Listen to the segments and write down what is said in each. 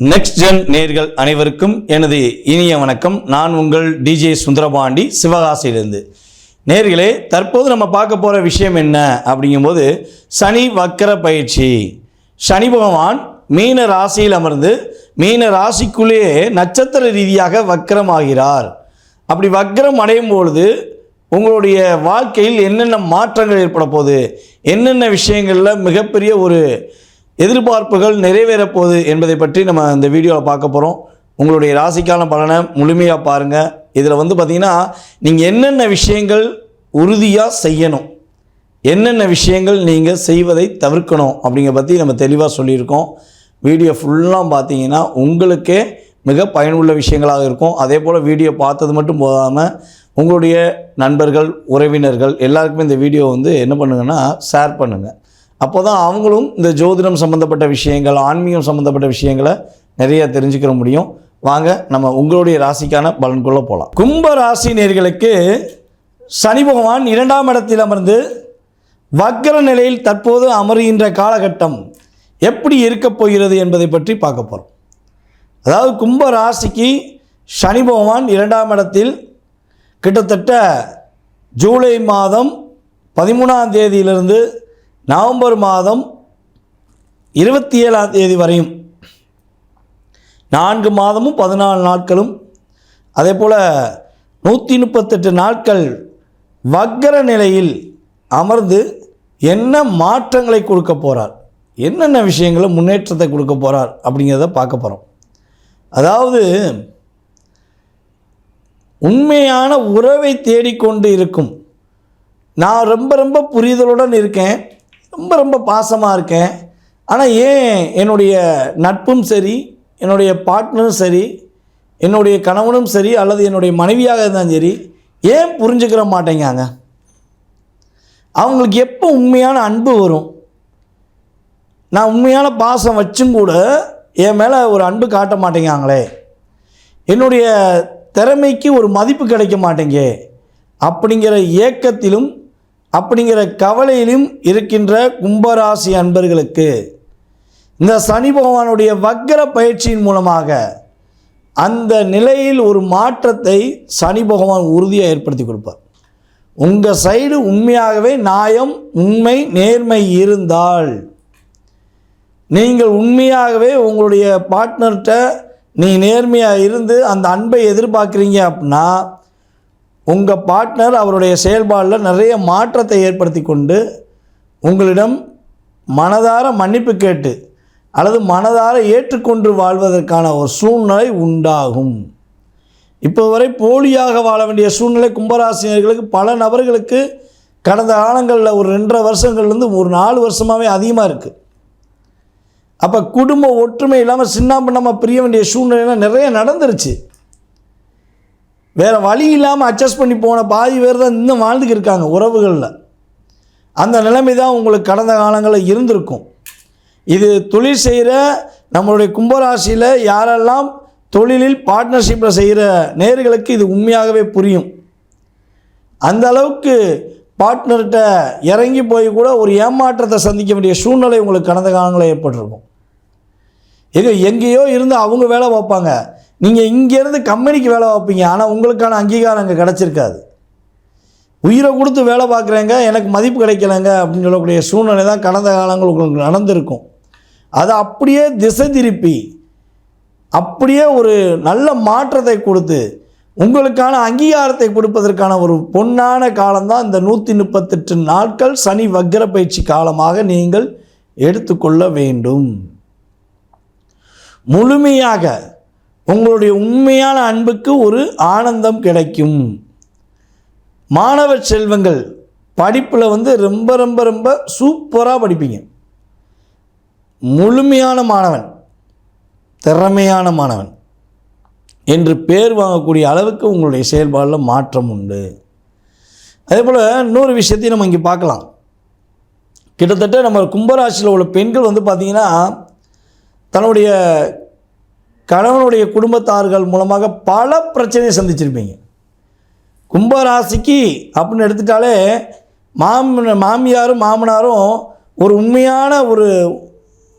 Next gen நேர்கள் அனைவருக்கும் எனது இனிய வணக்கம். நான் உங்கள் டிஜே சுந்தரபாண்டி சிவகாசியிலிருந்து. நேர்களே தற்போது நம்ம பார்க்க போகிற விஷயம் என்ன அப்படிங்கும்போது சனி வக்கர பயிற்சி. சனி பகவான் மீன ராசியில் அமர்ந்து மீன ராசிக்குள்ளேயே நட்சத்திர ரீதியாக வக்கரமாகிறார். அப்படி வக்கரம் அடையும் பொழுது உங்களுடைய வாழ்க்கையில் என்னென்ன மாற்றங்கள் ஏற்பட போகுது? என்னென்ன விஷயங்களில் மிகப்பெரிய ஒரு எதிர்பார்ப்புகள் நிறைவேறப் போகுது என்பதை பற்றி நம்ம இந்த வீடியோவில் பார்க்க போகிறோம் உங்களுடைய ராசிக்கான பலனை முழுமையாக பாருங்கள் இதில் வந்து பார்த்திங்கன்னா நீங்கள் என்னென்ன விஷயங்கள் உறுதியாக செய்யணும்? என்னென்ன விஷயங்கள் நீங்கள் செய்வதை தவிர்க்கணும்? அப்படிங்கிற பற்றி நம்ம தெளிவாக சொல்லியிருக்கோம். வீடியோ ஃபுல்லாக பார்த்தீங்கன்னா உங்களுக்கே மிக பயனுள்ள விஷயங்களாக இருக்கும். அதே போல் வீடியோ பார்த்தது மட்டும் போகாமல் உங்களுடைய நண்பர்கள் உறவினர்கள் எல்லாருக்குமே இந்த வீடியோ வந்து என்ன பண்ணுங்கன்னா ஷேர் பண்ணுங்கள் அப்போ தான் அவங்களும் இந்த ஜோதிடம் சம்மந்தப்பட்ட விஷயங்கள் ஆன்மீகம் சம்மந்தப்பட்ட விஷயங்களை நிறைய தெரிஞ்சுக்கிற முடியும். வாங்க நம்ம உங்களுடைய ராசிக்கான பலன்குள்ளே போகலாம் கும்ப ராசி நேர்களுக்கு சனி பகவான் இரண்டாம் இடத்தில் அமர்ந்து வக்கர நிலையில் தற்போது அமருகின்ற காலகட்டம் எப்படி இருக்கப் போகிறது என்பதை பற்றி பார்க்க போகிறோம் அதாவது கும்ப ராசிக்கு சனி பகவான் இரண்டாம் இடத்தில் கிட்டத்தட்ட ஜூலை மாதம் பதிமூணாம் தேதியிலிருந்து நவம்பர் மாதம் இருபத்தி ஏழாம் தேதி வரையும் நான்கு மாதமும் பதினாலு நாட்களும் அதே போல் நூற்றி முப்பத்தெட்டு நாட்கள் வக்கர நிலையில் அமர்ந்து என்ன மாற்றங்களை கொடுக்க போகிறார் என்னென்ன விஷயங்களை முன்னேற்றத்தை கொடுக்க போகிறார் அப்படிங்கிறத பார்க்க போகிறோம் அதாவது உண்மையான உறவை தேடிக்கொண்டு இருக்கும். நான் ரொம்ப ரொம்ப புரிதலுடன் இருக்கேன். ரொம்ப ரொம்ப பாசமாக இருக்கேன். ஆனால் ஏன் என்னுடைய நட்பும் சரி என்னுடைய பார்ட்னரும் சரி என்னுடைய கணவனும் சரி அல்லது என்னுடைய மனைவியாக இருந்தாலும் சரி ஏன் புரிஞ்சுக்கிற மாட்டேங்காங்க அவங்களுக்கு எப்போ உண்மையான அன்பு வரும்? நான் உண்மையான பாசம் வச்சும் கூட என் மேலே ஒரு அன்பு காட்ட மாட்டேங்காங்களே என்னுடைய திறமைக்கு ஒரு மதிப்பு கிடைக்க மாட்டேங்க. அப்படிங்கிற ஏக்கத்திலும் அப்படிங்கிற கவலையிலும் இருக்கின்ற கும்பராசி அன்பர்களுக்கு இந்த சனி பகவானுடைய வக்கர பயிற்சியின் மூலமாக அந்த நிலையில் ஒரு மாற்றத்தை சனி பகவான் உறுதியாக ஏற்படுத்தி கொடுப்பார். உங்கள் சைடு உண்மையாகவே நியாயம் உண்மை நேர்மை இருந்தால் நீங்கள் உண்மையாகவே உங்களுடைய பார்ட்னர்கிட்ட நீ நேர்மையாக இருந்து அந்த அன்பை எதிர்பார்க்குறீங்க அப்படின்னா உங்கள் பார்ட்னர் அவருடைய செயல்பாடில் நிறைய மாற்றத்தை ஏற்படுத்தி கொண்டு உங்களிடம் மனதார மன்னிப்பு கேட்டு அல்லது மனதார ஏற்றுக்கொண்டு வாழ்வதற்கான ஒரு சூழ்நிலை உண்டாகும். இப்போ வரை போலியாக வாழ வேண்டிய சூழ்நிலை கும்பராசினியர்களுக்கு பல நபர்களுக்கு கடந்த காலங்களில் ஒரு ரெண்டரை வருஷங்கள்லேருந்து ஒரு நாலு வருஷமாகவே அதிகமாக இருக்குது அப்போ குடும்ப ஒற்றுமை இல்லாமல் சின்ன பின்னமாக பிரிய வேண்டிய சூழ்நிலைலாம் நிறைய நடந்துருச்சு. வேறு வழி இல்லாமல் அட்ஜஸ்ட் பண்ணி போன பாதி பேர் தான் இன்னும் வாழ்ந்துக்கு இருக்காங்க உறவுகளில். அந்த நிலைமை தான் உங்களுக்கு கடந்த காலங்களில் இருந்திருக்கும். இது தொழில் செய்கிற நம்மளுடைய கும்பராசியில் யாரெல்லாம் தொழிலில் பார்ட்னர்ஷிப்பில் செய்கிற நேர்களுக்கு இது உண்மையாகவே புரியும். அந்த அளவுக்கு பார்ட்னர்கிட்ட இறங்கி போய் கூட ஒரு ஏமாற்றத்தை சந்திக்க வேண்டிய சூழ்நிலை உங்களுக்கு கடந்த காலங்களில் ஏற்பட்டிருக்கும். இது எங்கேயோ இருந்து அவங்க வேலை பார்ப்பாங்க. நீங்கள் இங்கேருந்து கம்பெனிக்கு வேலை பார்ப்பீங்க ஆனால் உங்களுக்கான அங்கீகாரம் அங்கே கிடச்சிருக்காது. உயிரை கொடுத்து வேலை பார்க்குறேங்க எனக்கு மதிப்பு கிடைக்கலங்க அப்படின்னு சொல்லக்கூடிய சூழ்நிலை தான் கடந்த காலங்கள் உங்களுக்கு நடந்திருக்கும். அதை அப்படியே திசை திருப்பி அப்படியே ஒரு நல்ல மாற்றத்தை கொடுத்து உங்களுக்கான அங்கீகாரத்தை கொடுப்பதற்கான ஒரு பொன்னான காலம்தான் இந்த நூற்றி முப்பத்தெட்டு நாட்கள் சனி வக்ர பயிற்சி காலமாக நீங்கள் எடுத்துக்கொள்ள வேண்டும். முழுமையாக உங்களுடைய உண்மையான அன்புக்கு ஒரு ஆனந்தம் கிடைக்கும். மாணவ செல்வங்கள் படிப்பில் வந்து ரொம்ப ரொம்ப ரொம்ப சூப்பராக படிப்பீங்க. முழுமையான மாணவன் திறமையான மாணவன் என்று பேர் வாங்கக்கூடிய அளவுக்கு உங்களுடைய செயல்பாடில் மாற்றம் உண்டு. அதே போல் இன்னொரு விஷயத்தையும் நம்ம இங்கே பார்க்கலாம். கிட்டத்தட்ட நம்ம கும்பராசியில் உள்ள பெண்கள் வந்து பார்த்திங்கன்னா தன்னுடைய கணவனுடைய குடும்பத்தார்கள் மூலமாக பல பிரச்சனையை சந்திச்சிருப்பீங்க. கும்பராசிக்கு அப்படின்னு எடுத்துட்டாலே மாம மாமியாரும் மாமனாரும் ஒரு உண்மையான ஒரு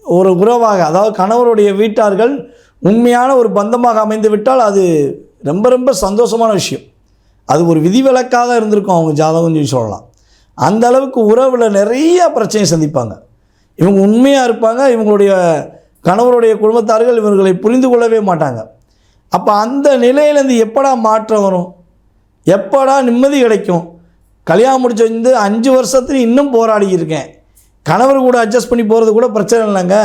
ஒரு உறவாக அதாவது கணவருடைய வீட்டார்கள் உண்மையான ஒரு பந்தமாக அமைந்து விட்டால் அது ரொம்ப ரொம்ப சந்தோஷமான விஷயம். அது ஒரு விதிவிலக்காக இருந்திருக்கும் அவங்க ஜாதகம் சொல்லி சொல்லலாம். அந்த அளவுக்கு உறவில் நிறைய பிரச்சனையை சந்திப்பாங்க. இவங்க உண்மையாக இருப்பாங்க இவங்களுடைய கணவருடைய குடும்பத்தார்கள் இவர்களை புரிந்து கொள்ளவே மாட்டாங்க. அப்போ அந்த நிலையிலேருந்து எப்படா மாற்றம் வரும்? எப்படா நிம்மதி கிடைக்கும்? கல்யாணம் முடிச்சு வந்து அஞ்சு வருஷத்துல இன்னும் போராடி இருக்கேன். கணவர் கூட அட்ஜஸ்ட் பண்ணி போகிறது கூட பிரச்சனை இல்லைங்க.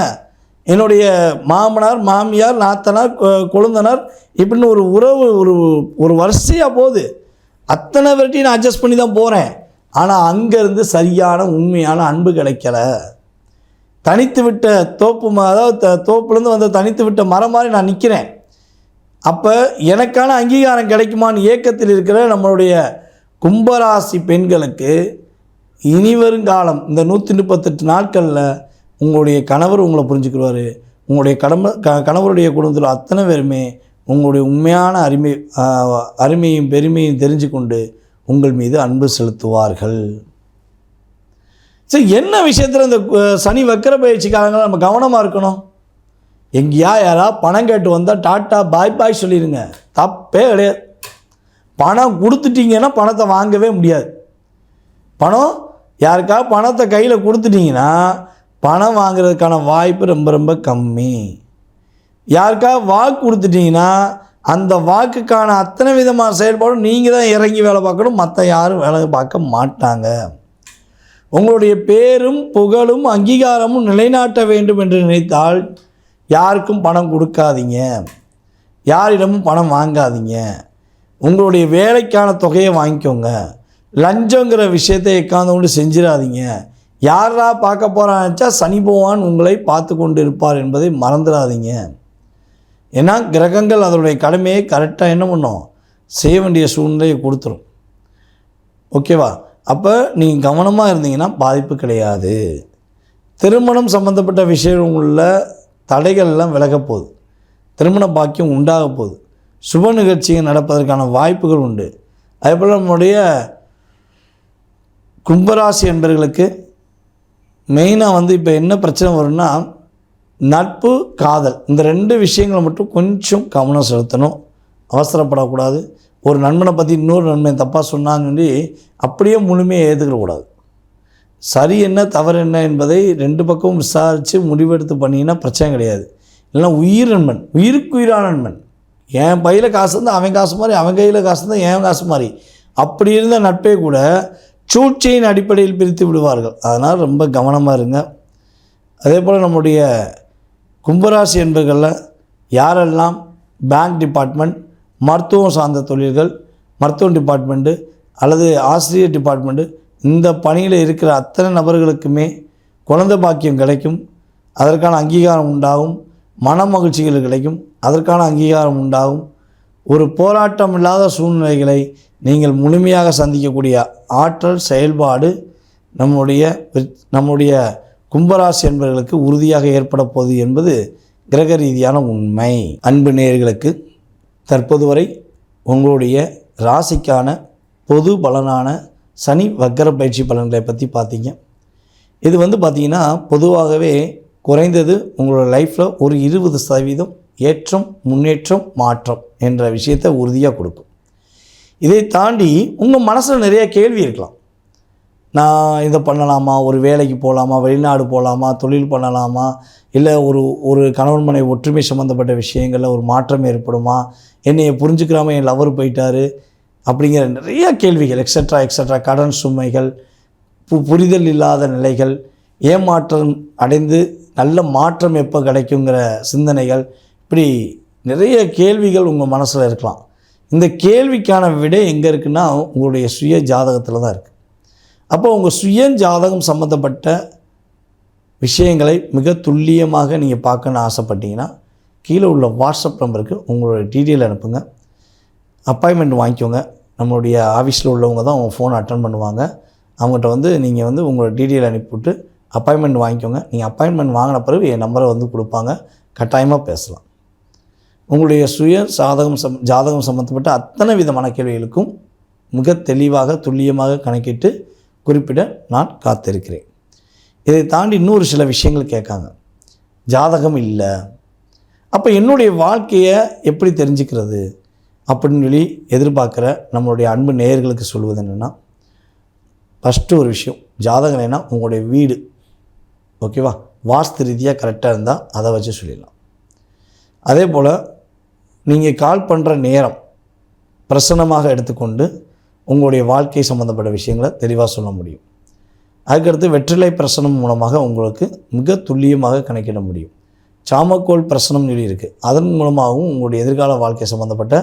என்னுடைய மாமனார் மாமியார் நாத்தனார் கொழுந்தனார் இப்படின்னு ஒரு உறவு ஒரு ஒரு வரிசையாக போகுது. அத்தனை பேர்ட்டையும் நான் அட்ஜஸ்ட் பண்ணி தான் போகிறேன் ஆனால் அங்கேருந்து சரியான உண்மையான அன்பு கிடைக்கல. தனித்து விட்ட தோப்பு அதாவது த- தோப்புலேருந்து வந்த தனித்து விட்ட மரம் மாதிரி நான் நிற்கிறேன். அப்போ எனக்கான அங்கீகாரம் கிடைக்குமான்னு ஏக்கத்தில் இருக்கிற நம்மளுடைய கும்பராசி பெண்களுக்கு இனி வருங்காலம் இந்த நூற்றி முப்பத்தெட்டு நாட்களில் உங்களுடைய கணவர் உங்களை புரிஞ்சுக்கிடுவார். உங்களுடைய கடம க கணவருடைய குடும்பத்தில் அத்தனை பேருமே உங்களுடைய உண்மையான அருமை அருமையும் பெருமையும் தெரிஞ்சு கொண்டு உங்கள் மீது அன்பு செலுத்துவார்கள். சரி என்ன விஷயத்தில் இந்த சனி வக்கர பயிற்சிக்காரங்க நம்ம கவனமாக இருக்கணும்? எங்கேயா யாராவது பணம் கேட்டு வந்தால் டாட்டா பாய் பாய் சொல்லிடுங்க தப்பே கிடையாது. பணம் கொடுத்துட்டீங்கன்னா பணத்தை வாங்கவே முடியாது. பணம் யாருக்காவது பணத்தை கையில் கொடுத்துட்டீங்கன்னா பணம் வாங்குறதுக்கான வாய்ப்பு ரொம்ப ரொம்ப கம்மி. யாருக்காவது வாக்கு கொடுத்துட்டீங்கன்னா அந்த வாக்குக்கான அத்தனை விதமான செயல்பாடும் நீங்கள் தான் இறங்கி வேலை பார்க்கணும். மற்ற யாரும் வேலை பார்க்க மாட்டாங்க. உங்களுடைய பேரும் புகழும் அங்கீகாரமும் நிலைநாட்ட வேண்டும் என்று நினைத்தால் யாருக்கும் பணம் கொடுக்காதீங்க. யாரிடமும் பணம் வாங்காதீங்க. உங்களுடைய வேலைக்கான தொகையை வாங்கிக்கோங்க. லஞ்சங்கிற விஷயத்தை உட்காந்து கொண்டு செஞ்சிடாதீங்க. யாரா பார்க்க போகிறான்ச்சா சனி பகவான் உங்களை பார்த்து கொண்டு இருப்பார் என்பதை மறந்துடாதீங்க. ஏன்னா கிரகங்கள் அதனுடைய கடமையை கரெக்டாக என்ன பண்ணும்? செய்ய வேண்டிய சூழ்நிலையை கொடுத்துரும். ஓகேவா? அப்போ நீங்கள் கவனமாக இருந்தீங்கன்னா பாதிப்பு கிடையாது. திருமணம் சம்மந்தப்பட்ட விஷயங்களில் தடைகள்லாம் விலகப் போகுது. திருமண பாக்கியம் உண்டாக போகுது. சுப நிகழ்ச்சிகள் நடப்பதற்கான வாய்ப்புகள் உண்டு. அதேபோல் நம்முடைய கும்பராசி என்பவர்களுக்கு மெயினாக வந்து இப்போ என்ன பிரச்சனை வரும்னா நட்பு காதல் இந்த ரெண்டு விஷயங்களை மட்டும் கொஞ்சம் கவனம் செலுத்தணும். அவசரப்படக்கூடாது. ஒரு நண்பனை பற்றி இன்னொரு நண்பன் தப்பாக சொன்னான்னு சொல்லி அப்படியே முழுமையாக ஏற்றுக்கிடக்கூடாது சரி என்ன தவறு என்ன என்பதை ரெண்டு பக்கமும் விசாரித்து முடிவெடுத்து பண்ணிங்கன்னா பிரச்சனை கிடையாது. இல்லைன்னா உயிர் நண்பன் உயிருக்கு உயிரான நண்பன். என் பையில் காசு இருந்தால் அவன் காசு மாதிரி அவன் கையில் காசு இருந்தால் என் காசு மாதிரி. அப்படி இருந்த நட்பே கூட சூழ்ச்சியின் அடிப்படையில் பிரித்து விடுவார்கள். அதனால் ரொம்ப கவனமாக இருங்க. அதே போல் நம்முடைய கும்பராசி என்பர்களில் யாரெல்லாம் பேங்க் டிபார்ட்மெண்ட் மருத்துவம் சார்ந்த தொழில்கள் மருத்துவம் டிபார்ட்மெண்ட்டு அல்லது ஆசிரியர் டிபார்ட்மெண்ட்டு இந்த பணியில் இருக்கிற அத்தனை நபர்களுக்குமே குழந்தை பாக்கியம் கிடைக்கும் அதற்கான அங்கீகாரம் உண்டாகும் மன மகிழ்ச்சிகள் கிடைக்கும் அதற்கான அங்கீகாரம் உண்டாகும். ஒரு போராட்டம் இல்லாத சூழ்நிலைகளை நீங்கள் முழுமையாக சந்திக்கக்கூடிய ஆற்றல் செயல்பாடு நம்முடைய நம்முடைய கும்பராசி என்பவர்களுக்கு உறுதியாக ஏற்பட போகுது என்பது கிரக ரீதியான உண்மை. அன்பு நேயர்களுக்கு தற்போது வரை உங்களுடைய ராசிக்கான பொது பலனான சனி வக்கர பயிற்சி பலன்களை பற்றி பார்த்தீங்க. இது வந்து பார்த்திங்கன்னா பொதுவாகவே குறைந்தது உங்களோட லைஃப்பில் ஒரு இருபது சதவீதம் ஏற்றம் முன்னேற்றம் மாற்றம் என்ற விஷயத்தை உறுதியாக கொடுக்கும். இதை தாண்டி உங்கள் மனசில் நிறைய கேள்வி இருக்கலாம். நான் இதை பண்ணலாமா? ஒரு வேலைக்கு போகலாமா வெளிநாடு போகலாமா தொழில் பண்ணலாமா? இல்லை ஒரு ஒரு கணவன் மனை ஒற்றுமை சம்மந்தப்பட்ட விஷயங்களில் ஒரு மாற்றம் ஏற்படுமா? என்னையை புரிஞ்சுக்கிறாமல் என் லவர் போயிட்டார்? அப்படிங்கிற நிறைய கேள்விகள் எக்ஸட்ரா எக்ஸட்ரா கடன் சுமைகள் பு- புரிதல் இல்லாத நிலைகள் ஏமாற்றம் அடைந்து நல்ல மாற்றம் எப்போ கிடைக்குங்கிற சிந்தனைகள் இப்படி நிறைய கேள்விகள் உங்கள் மனசில் இருக்கலாம். இந்த கேள்விக்கான விடை எங்கே இருக்குன்னா உங்களுடைய சுய ஜாதகத்தில் தான் இருக்குது அப்போ உங்கள் சுய ஜாதகம் சம்மந்தப்பட்ட விஷயங்களை மிக துல்லியமாக நீங்கள் பார்க்கணுன்னு ஆசைப்பட்டீங்கன்னா கீழே உள்ள வாட்ஸ்அப் நம்பருக்கு உங்களோட டீட்டெயில் அனுப்புங்க. அப்பாயின்மெண்ட் வாங்கிக்கோங்க. நம்மளுடைய ஆஃபீஸில் உள்ளவங்க தான் உங்கள் ஃபோன் அட்டன் பண்ணுவாங்க. அவங்ககிட்ட வந்து நீங்கள் வந்து உங்களோட டீட்டெயில் அனுப்பிவிட்டு அப்பாயின்மெண்ட் வாங்கிக்கோங்க. நீங்கள் அப்பாயின்மெண்ட் வாங்கின பிறகு என் நம்பரை வந்து கொடுப்பாங்க. கட்டாயமாக பேசலாம். உங்களுடைய சுய சாதகம் சம் ஜாதகம் சம்மந்தப்பட்ட அத்தனை விதமான கேள்விகளுக்கும் மிக தெளிவாக துல்லியமாக கணக்கிட்டு குறிப்பிட நான் காத்திருக்கிறேன். இதை தாண்டி இன்னொரு சில விஷயங்கள் கேட்காங்க. ஜாதகம் இல்லை. அப்போ என்னுடைய வாழ்க்கையை எப்படி தெரிஞ்சுக்கிறது? அப்படின்னு சொல்லி எதிர்பார்க்குற நம்மளுடைய அன்பு நேயர்களுக்கு சொல்வது என்னென்னா ஃபஸ்ட்டு ஒரு விஷயம் ஜாதகம் என்ன உங்களுடைய வீடு ஓகேவா வாஸ்து ரீதியாக கரெக்டாக இருந்தால் அதை வச்சு சொல்லிடலாம். அதே போல் நீங்கள் கால் பண்ணுற நேரம் பிரசன்னமாக எடுத்துக்கொண்டு உங்களுடைய வாழ்க்கை சம்மந்தப்பட்ட விஷயங்களை தெளிவாக சொல்ல முடியும். அதுக்கடுத்து வெற்றிலை பிரசனம் மூலமாக உங்களுக்கு மிக துல்லியமாக கணக்கிட முடியும். சாமக்கோள் பிரசனம் சொல்லி இருக்குது அதன் மூலமாகவும் உங்களுடைய எதிர்கால வாழ்க்கை சம்மந்தப்பட்ட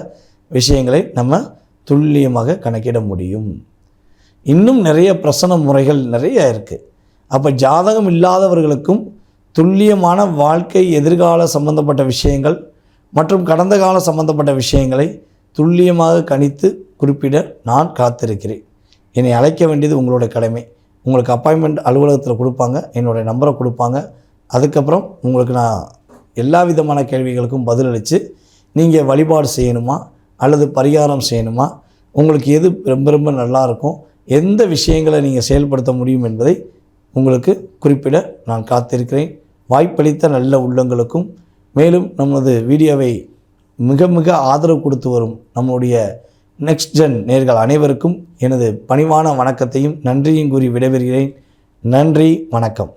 விஷயங்களை நம்ம துல்லியமாக கணக்கிட முடியும். இன்னும் நிறைய பிரசன முறைகள் நிறைய இருக்குது அப்போ ஜாதகம் இல்லாதவர்களுக்கும் துல்லியமான வாழ்க்கை எதிர்கால சம்பந்தப்பட்ட விஷயங்கள் மற்றும் கடந்த கால சம்பந்தப்பட்ட விஷயங்களை துல்லியமாக கணித்து குறிப்பிட நான் காத்திருக்கிறேன். என்னை அழைக்க வேண்டியது உங்களுடைய கடமை. உங்களுக்கு அப்பாயின்மெண்ட் அலுவலகத்தில் கொடுப்பாங்க. என்னுடைய நம்பரை கொடுப்பாங்க. அதுக்கப்புறம் உங்களுக்கு நான் எல்லா விதமான கேள்விகளுக்கும் பதிலளித்து நீங்கள் வழிபாடு செய்யணுமா? அல்லது பரிகாரம் செய்யணுமா? உங்களுக்கு எது ரொம்ப ரொம்ப நல்லா இருக்கும்? எந்த விஷயங்களை நீங்கள் செயல்படுத்த முடியும் என்பதை உங்களுக்கு குறிப்பிட நான் காத்திருக்கிறேன். வாய்ப்பளித்த நல்ல உள்ளங்களுக்கும் மேலும் நமது வீடியோவை மிக மிக ஆதரவு கொடுத்து வரும் நம்முடைய நெக்ஸ்ட் ஜென் நேர்கள் அனைவருக்கும் எனது பணிவான வணக்கத்தையும் நன்றியும் கூறி விடைபெறுகிறேன். நன்றி வணக்கம்.